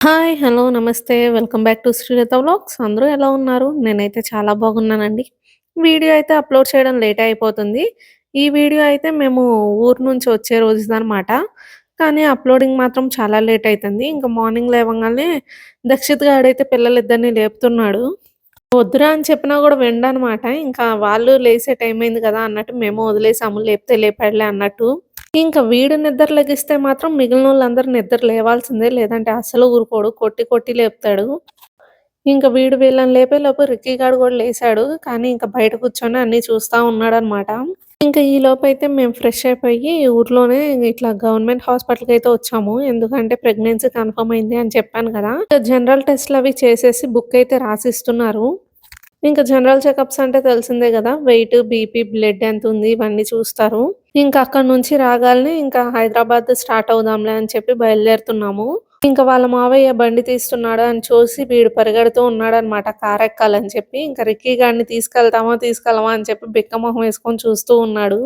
Hi! Hello! Namaste. Welcome back to Srilatha vlogs. అందరూ ఎలా ఉన్నారు? నేనైతే చాలా బాగున్నానండి. వీడియో అయితే అప్‌లోడ్ చేయడం లేట్ అయిపోతుంది. ఈ వీడియో అయితే మేము ఊరు నుంచి వచ్చే రోజుదనమాట. కానీ అప్‌లోడింగ్ మాత్రం చాలా లేట్ అవుతుంది ఇంకా మార్నింగ్ లేవగానే దక్షిత్ గాడైతే పిల్లలిద్దరిని లేపుతున్నాడు. వద్దురా అని చెప్పినా కూడా వినడనమాట. ఇంకా వాళ్ళు లేసే టైం అయింది కదా అన్నట్టు మేము వదిలేసాము. లేపితే లేపాడులే అన్నట్టు. ఇంకా వీడు నిద్ర లెగిస్తే మాత్రం మిగిలిన వాళ్ళందరూ నిద్ర లేవాల్సిందే. లేదంటే అసలు ఊరుకోడు. కొట్టి కొట్టి లేపుతాడు. ఇంకా వీడు వీళ్ళని లేపేలోపు రిక్కీ గాడు కూడా లేసాడు. కానీ ఇంకా బయట కూర్చొని అన్నీ చూస్తా ఇంకా ఈ లోపైతే మేము ఫ్రెష్ అయిపోయి ఊర్లోనే ఇట్లా గవర్నమెంట్ హాస్పిటల్‌కైతే వచ్చాము. ఎందుకంటే ప్రెగ్నెన్సీ కన్ఫర్మ్ అయింది అని చెప్పాను కదా! జనరల్ టెస్ట్‌లవి చేసేసి బుక్ అయితే రాసిస్తున్నారు. ఇంకా జనరల్ చెకప్స్ అంటే తెలిసిందే కదా వెయిట్, బీపీ, బ్లడ్ ఎంతుంది ఇవన్నీ చూస్తారు. ఇంకా అక్కడ నుంచి రాగాలని ఇంకా హైదరాబాద్ స్టార్ట్ అవుదాంలే అని చెప్పి బయలుదేరుతున్నాము. ఇంకా వాళ్ళ మావయ్య బండి తీస్తున్నాడు అని చూసి వీడు పరిగెడుతూ ఉన్నాడు ఉన్నాడనమాట కారెక్కాలని చెప్పి. ఇంకా రిక్కీ గాడిని తీసుకెళ్తామా, తీసుకెళ్ళమా అని చెప్పి బిక్కమొహం వేసుకొని చూస్తూ ఉన్నాడు.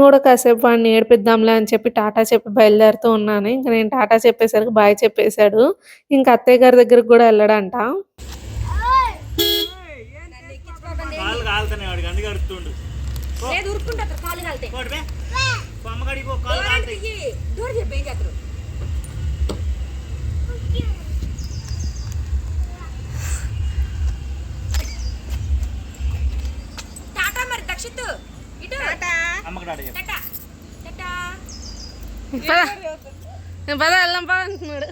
కూడా కాసేపు వాడిని ఏడిపిద్దాంలే అని చెప్పి టాటా చెప్పి బయలుదేరుతూ ఉన్నాను. ఇంకా నేను టాటా చెప్పేసరికి బాయ్ చెప్పేసాడు. ఇంకా అత్తయ్య గారి దగ్గరికి కూడా ఎళ్ళడంట. కాళ్ళు అడుగుతుండు లేదు ఉరుక్కుంటా కాళ్ళు కాలుతాయి పోటు బే. అమ్మగాడికి పో కాళ్ళు కాలుతాయి. దూరం చెప్పి ఏం చేస్తారు టాటా మరి దక్షిత్ ఇటు. టాటా. అమ్మకి డాడీ చెప్పు. టాటా. టాటా. పద. పద వెళ్దాం పద అంటున్నాడు.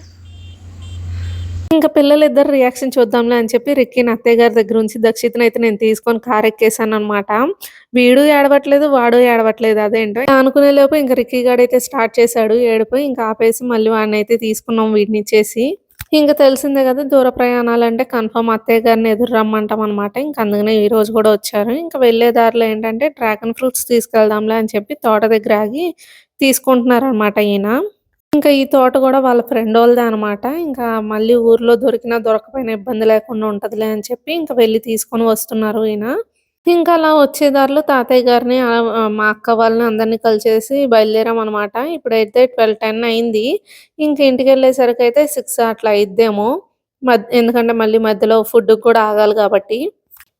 ఇంకా పిల్లలు ఇద్దరు రియాక్షన్ చూద్దాంలే అని చెప్పి రిక్కీని అత్తయ్య గారి దగ్గర నుంచి దక్షితను అయితే నేను తీసుకొని కార్ ఎక్కేసాను అనమాట వీడు ఏడవట్లేదు వాడు ఏడవట్లేదు అదేంటో. అనుకునే లోపు ఇంకా రిక్కీ గాడైతే స్టార్ట్ చేశాడు ఏడిపోయి ఇంకా ఆపేసి మళ్ళీ వాడిని అయితే తీసుకున్నాం వీడిని ఇచ్చేసి. ఇంకా తెలిసిందే కదా దూర ప్రయాణాలు అంటే కన్ఫర్మ్ అత్తయ్య గారిని ఎదురు రమ్మంటాం అనమాట ఇంకా అందుకనే ఈ రోజు కూడా వచ్చారు. ఇంకా వెళ్ళే దారిలో ఏంటంటే డ్రాగన్ ఫ్రూట్స్ తీసుకెళ్దాంలే అని చెప్పి తోట దగ్గర ఆగి తీసుకుంటున్నారనమాట ఈయన. ఇంకా ఈ తోట కూడా వాళ్ళ ఫ్రెండ్ వాళ్ళదే అనమాట ఇంకా మళ్ళీ ఊర్లో దొరికినా దొరకపోయినా ఇబ్బంది లేకుండా ఉంటదిలే అని చెప్పి ఇంకా వెళ్ళి తీసుకొని వస్తున్నారు ఈయన. ఇంకా అలా వచ్చేదారిలో తాతయ్య గారిని మా అక్క వాళ్ళని అందరినీ కలిసేసి బయలుదేరాం అనమాట ఇప్పుడైతే ట్వెల్వ్ టెన్ అయింది. ఇంక ఇంటికి వెళ్ళేసరికి అయితే సిక్స్ అట్లా అయిద్దేమో. మధ్య ఎందుకంటే మళ్ళీ మధ్యలో ఫుడ్ కూడా ఆగాలి కాబట్టి.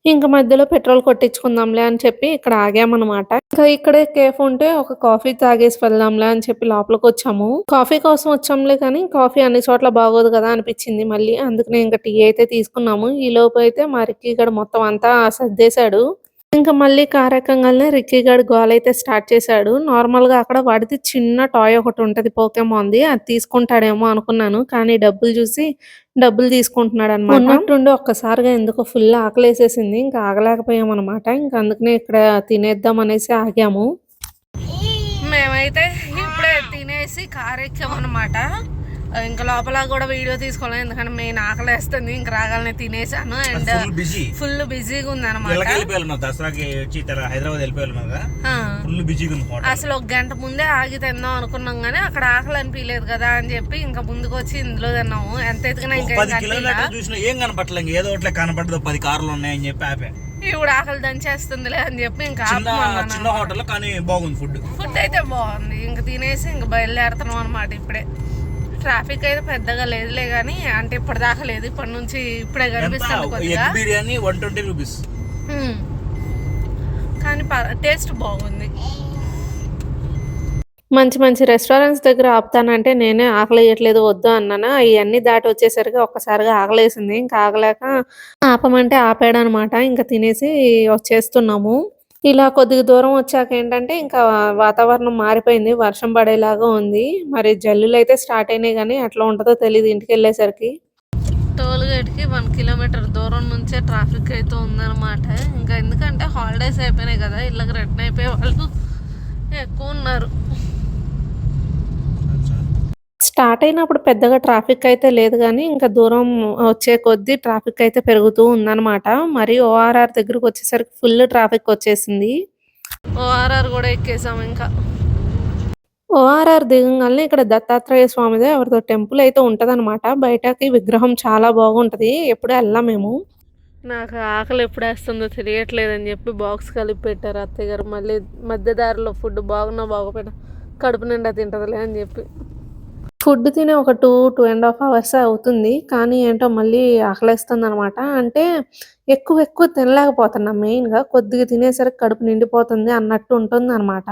ఇంకా మధ్యలో పెట్రోల్ కొట్టించుకుందాంలే అని చెప్పి ఇక్కడ ఆగామన్నమాట. ఇంకా ఇక్కడే కేఫ్ ఉంటే ఒక కాఫీ తాగేసి వెళ్దాంలే అని చెప్పి లోపలికి వచ్చాము. కాఫీ కోసం వచ్చాంలే కానీ కాఫీ అన్ని చోట్ల బాగోదు కదా అనిపించింది మళ్ళీ. అందుకనే ఇంకా టీ అయితే తీసుకున్నాము. ఈ లోపు అయితే మా రిక్కీ గడు మొత్తం అంతా సర్దేశాడు. ఇంకా మళ్ళీ కారకంగానే రిక్కీ గడు గోల్ అయితే స్టార్ట్ చేశాడు. నార్మల్గా అక్కడ వాడిది చిన్న టాయ్ ఒకటి ఉంటుంది పోకేమో ఉంది అది తీసుకుంటాడేమో అనుకున్నాను. కానీ డబ్బులు చూసి డబ్బులు తీసుకుంటున్నాడు అనమాట ఉన్నట్టుండి ఒక్కసారిగా ఎందుకో ఫుల్ ఆకలేసేసింది. ఇంకా ఆగలేకపోయాం అనమాట ఇంకా అందుకనే ఇక్కడ తినేద్దాం అనేసి ఆగాము. మేమైతే ఇప్పుడే తినేసి కార్ ఎక్కామన్నమాట ఇంకా లోపల కూడా వీడియో తీసుకోలేదు ఎందుకంటే మెయిన్ ఆకలేస్తుంది ఇంకా రాగానే తినేసాను. అండ్ ఫుల్ బిజీ ఫుల్ బిజీగా ఉంది అనమాట దసరాకి వచ్చి హైదరాబాద్ ఫుల్ బిజీగా ఉంది అసలు ఒక గంట ముందే ఆగి తిందాం అనుకున్నాం కానీ అక్కడ ఆకలి అనిపించలేదు కదా అని చెప్పి ఇంకా ముందుకు వచ్చి ఇందులో తిన్నాము. ఎంత ఒక ఇంకా చూసినా ఏం ఏదో ఒకటి కనపడదు. పది కార్లు ఉన్నాయని చెప్పి ఆపా. ఇప్పుడు ఆకలి దంచేస్తుందిలే అని చెప్పి ఇంకా చిన్న హోటల్ కానీ బాగుంది ఫుడ్. ఫుడ్ అయితే బాగుంది. ఇంక తినేసి ఇంక బయలుదేరుతున్నాం అనమాట ఇప్పుడే. ట్రాఫిక్ అయితే పెద్దగా లేదులే కానీ అంటే ఇప్పటిదాకా లేదు. ఇప్పటి నుంచి ఇప్పుడే కనిపిస్తుంది egg biryani one twenty rupees. Hmm. కానీ టేస్ట్ బాగుంది. మంచి మంచి రెస్టారెంట్స్ దగ్గర ఆపుతానంటే నేనే ఆకలి వేయట్లేదు వద్దు అన్నాను? అవన్నీ దాటి వచ్చేసరికి ఒక్కసారిగా ఆకలేసింది. ఇంకా ఆగలేక ఆపమంటే ఆపాడు అనమాట ఇంకా తినేసి వచ్చేస్తున్నాము. ఇలా కొద్దిగా దూరం వచ్చాక ఏంటంటే ఇంకా వాతావరణం మారిపోయింది వర్షం పడేలాగా ఉంది. మరి జల్లులు అయితే స్టార్ట్ అయినాయి కానీ ఎట్లా ఉంటుందో తెలియదు ఇంటికి వెళ్ళేసరికి. టోల్ గేట్కి వన్ కిలోమీటర్ దూరం నుంచే ట్రాఫిక్ అయితే ఉందన్నమాట. ఇంకా ఎందుకంటే హాలిడేస్ అయిపోయినాయి కదా ఇళ్ళకి రిటర్న్ అయిపోయే వాళ్ళు ఎక్కువ ఉన్నారు. స్టార్ట్ అయినప్పుడు పెద్దగా ట్రాఫిక్ అయితే లేదు కానీ ఇంకా దూరం వచ్చే కొద్దీ ట్రాఫిక్ అయితే పెరుగుతూ ఉందన్నమాట. మరి ఓఆర్ఆర్ దగ్గరకు వచ్చేసరికి ఫుల్ ట్రాఫిక్ వచ్చేసింది. ఓఆర్ఆర్ కూడా ఎక్కేసాం ఇంకా. ఓఆర్ఆర్ దిగంగానే ఇక్కడ దత్తాత్రేయ స్వామిదే ఎవరిదో టెంపుల్ అయితే ఉంటదన్నమాట. బయటకి విగ్రహం చాలా బాగుంటది. ఎప్పుడు వెళ్ళాం మేము? నాకు ఆకలి ఎప్పుడు వేస్తుందో తెలియట్లేదు అని చెప్పి బాక్స్ కలిపి పెట్టారు అత్తయ్య గారు. మళ్ళీ మధ్య దారిలో ఫుడ్ బాగున్నా బాగోపోయినా కడుపు నిండా తింటదిలే అని చెప్పి. ఫుడ్ తినే ఒక two two and half hours అవుతుంది. కానీ ఏంటో మళ్ళీ ఆకలేస్తుందనమాట. అంటే ఎక్కువ ఎక్కువ తినలేకపోతున్నా మెయిన్‌గా. కొద్దిగా తినేసరికి కడుపు నిండిపోతుంది అన్నట్టు ఉంటుందనమాట.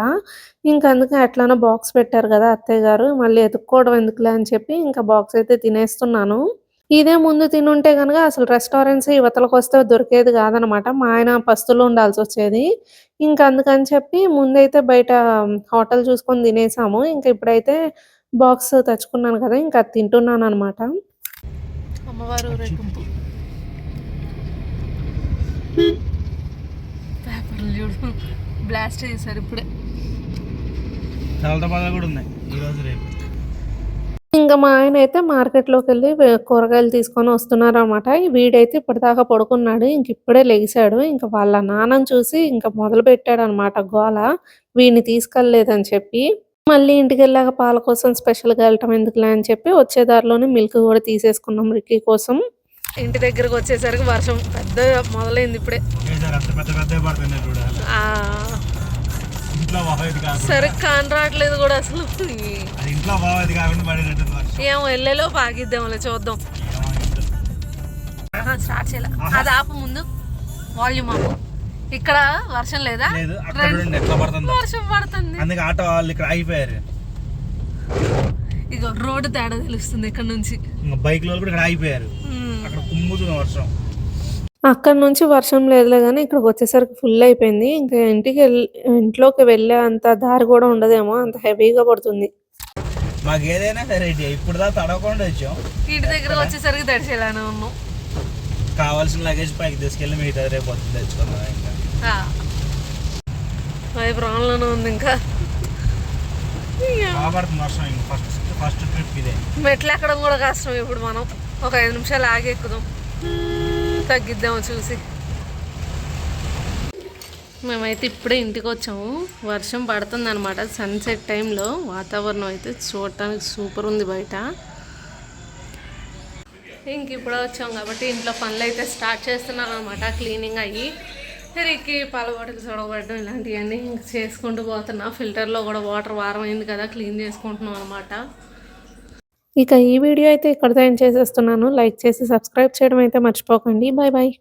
ఇంకా అందుకే ఎట్లానో బాక్స్ పెట్టారు కదా అత్తయ్య గారు. మళ్ళీ ఎతుక్కోవడం ఎందుకులే అని చెప్పి ఇంకా బాక్స్ అయితే తినేస్తున్నాను. ఇదే ముందు తినుంటే కనుక అసలు రెస్టారెంట్స్ ఇవతలకొస్తే దొరికేది కాదనమాట మా ఆయన పస్తులు ఉండాల్సి వచ్చేది ఇంకా అందుకని చెప్పి ముందైతే బయట హోటల్ చూసుకొని తినేసాము. ఇంకా ఇప్పుడైతే బాక్స్ తెచ్చుకున్నాను కదా! ఇంక అది తింటున్నాననమాట. అమ్మవారు చూడు బ్లాస్ట్ చేశారు ఇప్పుడే. చాలా బాగా కూడా ఉన్నాయి ఈ రోజు రేపు ఇంక మా ఆయనైతే మార్కెట్‌లోకెళ్ళి వే కూరగాయలు తీసుకొని వస్తున్నారనమాట. వీడైతే ఇప్పటిదాకా పడుకున్నాడు. ఇంక ఇప్పుడే లెగిసాడు. ఇంక వాళ్ళ నాన్నని చూసి ఇంక మొదలుపెట్టాడనమాట గోల. వీడిని తీసుకెళ్ళలేదని చెప్పి. మళ్ళీ ఇంటికెళ్ళాక పాల కోసం స్పెషల్‌గా ఎళ్ళటం ఎందుకులే అని చెప్పి వచ్చే దారిలోనే మిల్క్ గూడా తీసేసుకున్నాం రిక్కీ కోసం. ఇంటి దగ్గరకు వచ్చేసరికి వర్షం పెద్దగా మొదలైంది ఇప్పుడే. పెద్ద పెద్ద సరిగ్గా కాని రావట్లేదు కూడా అసలు. ఏమో ఎల్లేలోపు ఆగిద్దాంలే చూద్దాం. స్టార్ట్ చేయాల అది ఆపు ముందు వాల్యూమ్ ఆపు ఇక్కడ వర్షం లేదా? లేదు అక్కడ చూడండి ఎట్లా పడుతుందో. వర్షం పడుతుంది. అందుకే ఆటో వాళ్ళు ఇక్కడ ఆగిపోయారు. ఇక రోడ్డు తేడా తెలుస్తుంది ఇక్కడ నుంచి. ఇంకా బైక్లో కూడా ఇక్కడ ఆగిపోయారు. అక్కడ కుమ్ముతుంది వర్షం. అక్కడ నుంచి వర్షం లేదులే కానీ ఇక్కడికి వచ్చేసరికి ఫుల్ అయిపోయింది. ఇంకా ఇంటికి వెళ్ళి ఇంట్లోకి వెళ్ళే అంత దారి కూడా ఉండదేమో అంత హెవీగా పడుతుంది. మాకు ఏదైనా వెరైటీ ఇప్పుడు దా తడవకుండా వచ్చాం. ఇంటి దగ్గర వచ్చేసరికి తడిచేలానే ఉన్నాం. కావాల్సిన లగేజ్ పైకి తీసుకెళ్ళి మిగతా రేపు పొద్దున్న తెచ్చుకుందాం ఇంకా. అది ప్రాణంలోనే ఉంది ఇంకా. ఫస్ట్ ట్రిప్ ఇదే. మెట్లు ఎక్కడం కూడా కష్టం ఇప్పుడు మనం. ఒక ఐదు నిమిషాలు ఆగి ఎక్కుదాం. తగ్గిద్దాము చూసి. మేమైతే ఇప్పుడే ఇంటికి వచ్చాము. వర్షం పడుతుంది అనమాట సన్సెట్ టైంలో వాతావరణం అయితే చూడటానికి సూపర్ ఉంది బయట. ఇంక ఇప్పుడే వచ్చాం కాబట్టి ఇంట్లో పనులు అయితే స్టార్ట్ చేస్తున్నాను అనమాట క్లీనింగ్ అయ్యి. రిక్కి పాల బాటిల్స్ చూడబడడం ఇలాంటివన్నీ చేసుకుంటూ పోతున్నా. ఫిల్టర్లో కూడా వాటర్ వారం అయింది కదా క్లీన్ చేసుకుంటున్నాం అనమాట ఇక ఈ వీడియో అయితే ఇక్కడితో ఎండ్ చేసేస్తున్నాను. లైక్ చేసి సబ్స్క్రైబ్ చేయడం అయితే మర్చిపోకండి. Bye bye.